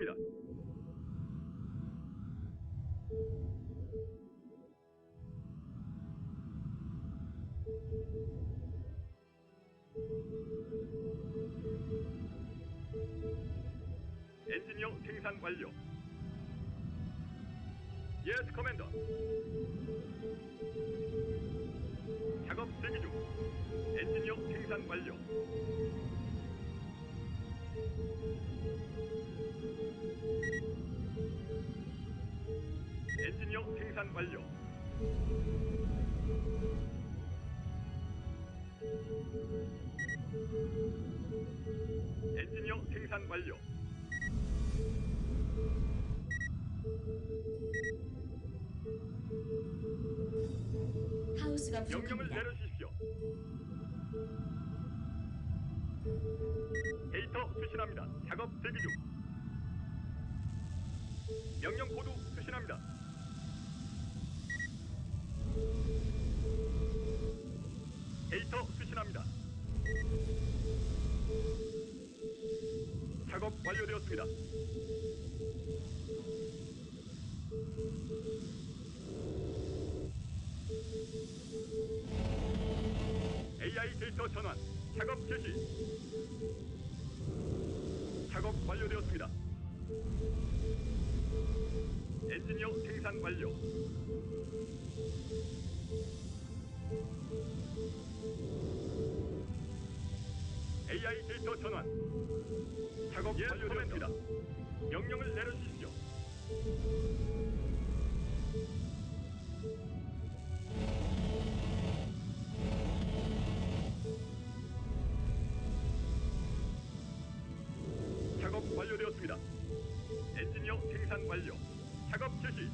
엔지니어 생산 완료. 예스 커맨더. 작업 대기 중. 엔지니어 생산 완료. 생산 완료. 엔지니어 생산 완료. 하우스가 부족합니다. 내려주십시오. 데이터 수신합니다. 작업 대기 중. 명령 코드 수신합니다. 완료되었습니다. AI 데이터 전환 작업 개시. 작업 완료되었습니다. 엔지니어 생산 완료 데이터 전환 작업 완료되었습니다 명령을 내려주십시오 작업 완료되었습니다. 엔지니어 생산 완료. 작업 개시.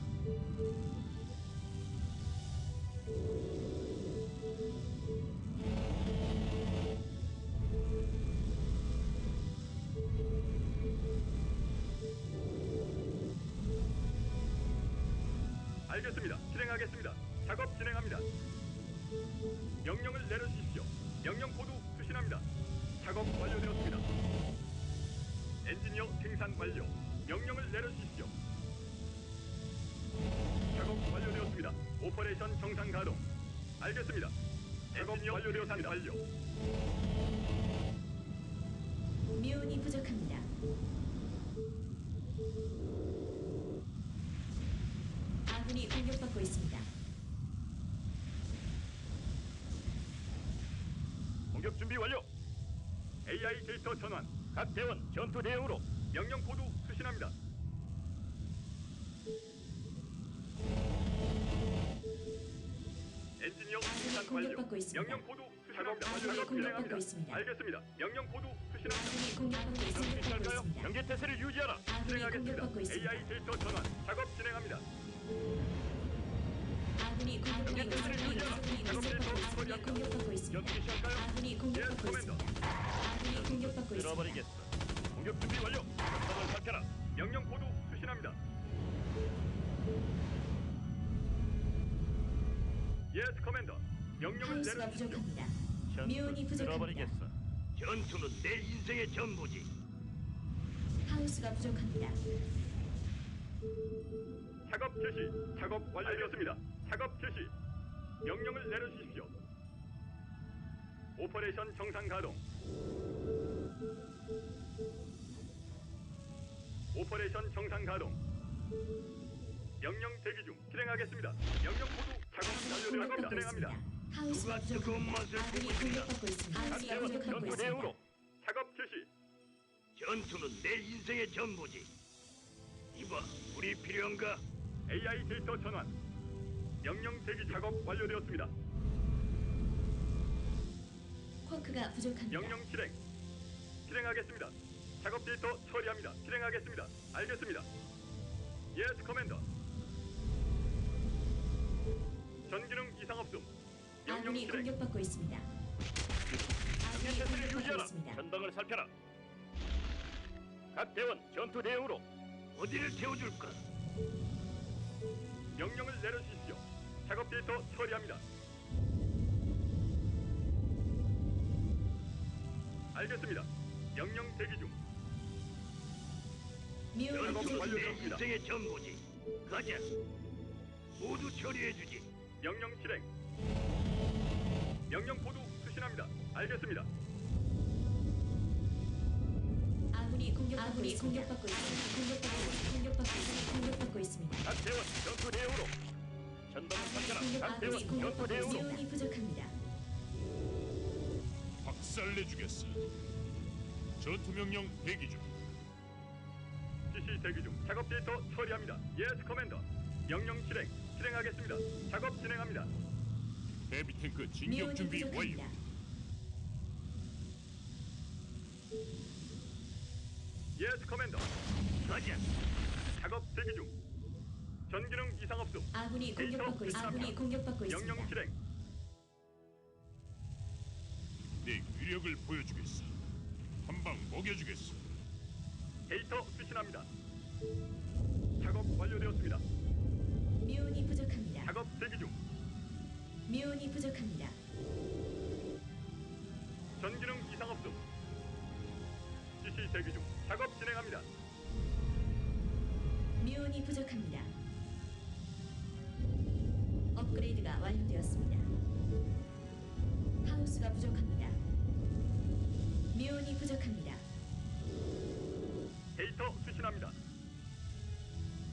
알겠습니다. 실행하겠습니다. 작업 진행합니다. 명령을 내려주십시오. 명령 코드 수신합니다. 작업 완료되었습니다. 엔지니어 생산 완료. 명령을 내려주십시오. 작업 완료되었습니다. 오퍼레이션 정상 가동. 알겠습니다. 작업 완료되었습니다. 완료. 미온이 부족합니다. 공격받고 있습니다. 공격 준비 완료. AI 데이터 전환. 각 대원 전투 대응으로 명령 코드 수신합니다. 엔지니어 생산 완료. 명령 코드 수신합니다. 아군이 작업 공격받고 진행합니다. 있습니다. 알겠습니다. 명령 코드 수신합니다. 아군이 공격받고 있-. 경계 태세를 유지하라. 진행하겠습니다. AI 데이터 전환. 작업 진행합니다. 아군이 공격받고 있습니다. 아군이 작업 데이터 공격받고 있습니다. 처리합니다. 공격받고 있습니다. 연기 시작할까요? 아군이 예, 공격받고 커맨더. 있습니다. 아군이 공격받고 있습니다. 들어버리겠어. 공격 준비 완료. 적을 밝혀라. 명령 코드 수신합니다. 예스 커맨더. 명령을 하우스가 내려주십시오. 부족합니다. 미온이 부족합니다. 전투는 내 인생의 전부지. 하우스가 부족합니다. 작업 개시. 작업 완료되었습니다. 작업 개시. 명령을 내려주십시오. 오퍼레이션 정상 가동. 오퍼레이션 정상 가동. 명령 대기 중. 실행하겠습니다. 명령 코드 작업 완료되었습니다. 하우스가 누가 뜨거운. 맛을 보고 대원 공격받고 전투 있습니다. 대응으로 작업 개시. 전투는 내 인생의 전부지. 이봐, 우리 필요한가? AI 데이터 전환. 명령 대기 작업 완료되었습니다. 쿼크가 부족합니다. 명령 실행. 실행하겠습니다. 작업 데이터 처리합니다. 실행하겠습니다. 알겠습니다. 예스 커맨더. 전기능 이상 없음. 명령 아군이 실행. 공격받고 있습니다. 아군이 공격받고 유지하라. 있습니다. 전방을 살펴라. 각 대원 전투 대응으로 어디를 태워줄까? 명령을 내려주십시오. 작업 데이터 처리합니다. 알겠습니다. 명령 대기 중. 내 완료되었습니다. 인생의 전부지. 가자. 모두 처리해주지. 명령 실행. 명령 코드 수신합니다. 알겠습니다. 아군이 공격받고 있습니다. 공격받고 있습니다. 아군이 선전함. 공격 대원 공격받고 대우로. 미온이 부족합니다. 박살내주겠어. 전투 명령 대기 중. 지시 대기 중. 작업 데이터 처리합니다. 예스 커맨더. 명령 실행. 실행하겠습니다. 작업 진행합니다. 헤비 탱크 진격 미온이 준비 완료. 부족합니다. 예스 커맨더. 가자. 작업 대기 중. 전기능 이상 없음. 아군이 공격받고 있습니다. 아군이 공격받고 있습니다. 명령 실행. 내 위력을 보여주겠어. 한방 먹여주겠어. 데이터 수신합니다. 작업 완료되었습니다. 미온이 부족합니다. 작업 대기 중. 미온이 부족합니다. 전기능 이상 없음. 지시 대기 중. 작업 진행합니다. 미온이 부족합니다. 업그레이드가 완료되었습니다. 하우스가 부족합니다. 미온이 부족합니다. 데이터 수신합니다.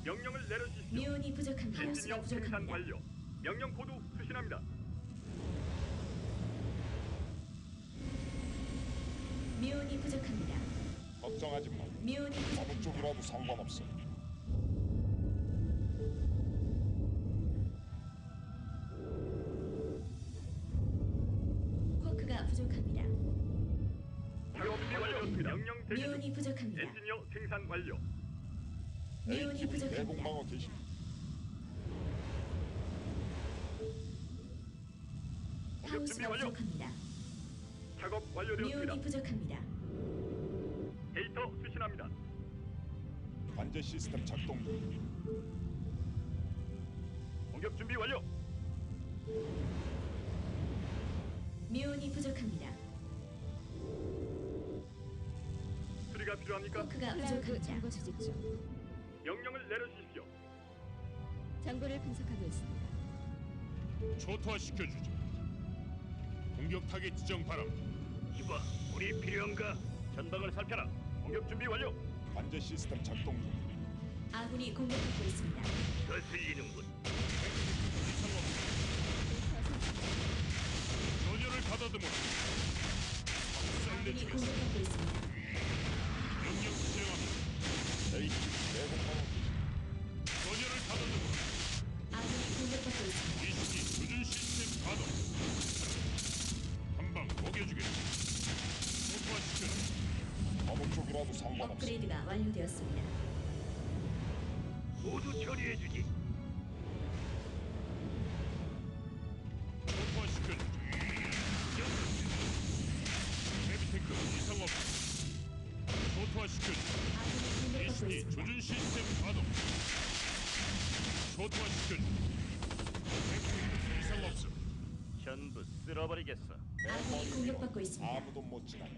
명령을 내려주십시오. 미온이 부족합니다. 하우스가 부족합니다. 완료. 명령 코드 수신합니다. 미온이 부족합니다. 걱정하지 마. 미온이 어느 부족합니다. 쪽이라도 상관없어. 완료였습니다. 명령 대기 중. 미온이 부족합니다. 엔지니어 생산 완료. 미온이 ATV 부족합니다. 대공방어 개시. 공격 준비 하우스가 완료. 부족합니다. 작업 완료되었습니다. 미온이 부족합니다. 데이터 수신합니다. 관제 시스템 작동 중. 공격 준비 완료. 미온이 부족합니다. 수리가 필요합니까? 클라우드 부족합니다. 정보 수집 중 명령을 내려주십시오. 정보를 분석하고 있습니다. 초토화 시켜주지. 공격 타겟 지정 바람. 이봐, 우리 필요한가? 전방을 살펴라. 공격 준비 완료. 관제 시스템 작동 중. 아군이 공격받고 있습니다. 거슬리는군. 전열을 가다듬어. 아군이. 공격받고 있습니다. 명령 수행합니다. ATV 대공방어 개시. 전열을 가다듬어. 아군이 공격받고 있습니다. 이시 조준 시스템 가동. 한방 먹여주겠어. 초토화 시켜. 어느 쪽이라도 상관없어. 업그레이드가 완료되었습니다. 모두 처리해주지. 탱크 이상 없어. 전부 쓸어버리겠어. 아군이 공격받고 있습니다. 아무도 못 지나가.